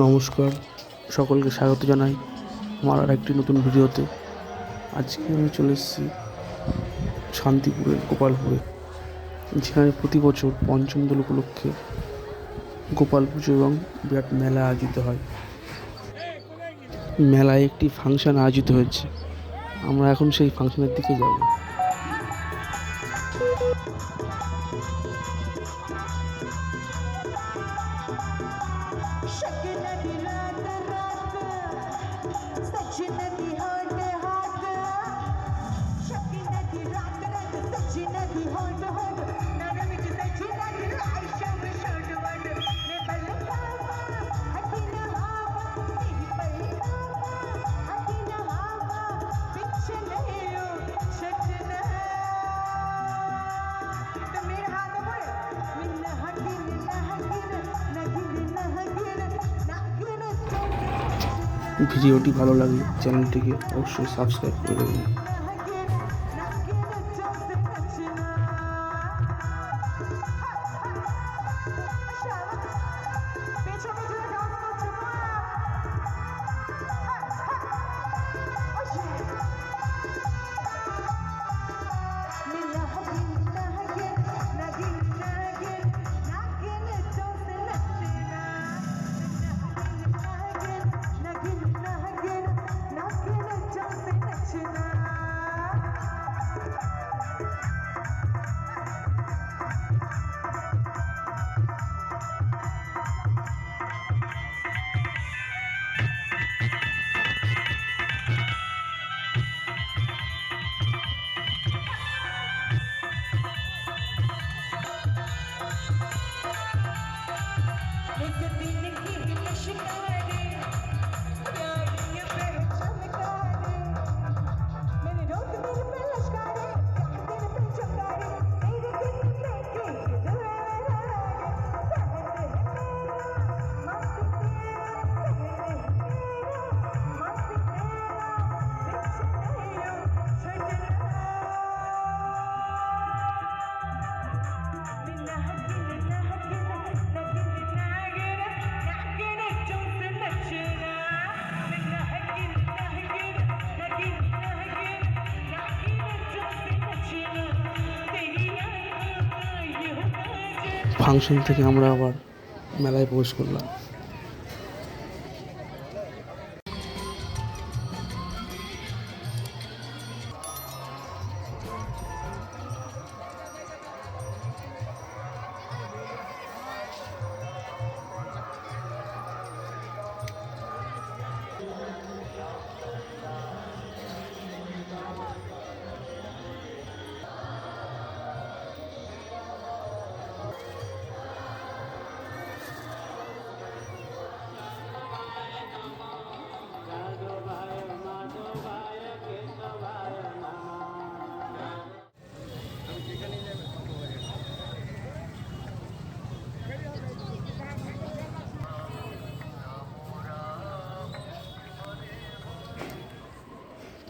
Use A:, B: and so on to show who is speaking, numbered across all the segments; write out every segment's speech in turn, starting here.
A: নমস্কার, সকলকে স্বাগত জানাই আমার আর একটি নতুন ভিডিওতে। আজকে আমি চলে এসেছি শান্তিপুরের গোপালপুরে, যেখানে প্রতি বছর পঞ্চম দোল উপলক্ষে গোপাল পুজো এবং বিরাট মেলা আয়োজিত হয়। মেলায় একটি ফাংশন আয়োজিত হয়েছে। আমরা এখন সেই ফাংশনের দিকে যাব। ভিডিওটি ভালো লাগলে চ্যানেলটিকে অবশ্যই সাবস্ক্রাইব করে দেবেন।
B: Thank you.
A: ফাংশন থেকে আমরা আবার মেলায় প্রবেশ করলাম।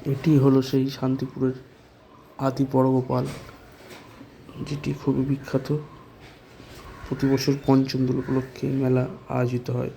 A: এটি হলো সেই শান্তিপুরের আদি বড় যেটি খুবই বিখ্যাত। প্রতি বছর পঞ্চম দোল উপলক্ষে মেলা আয়োজিত হয়।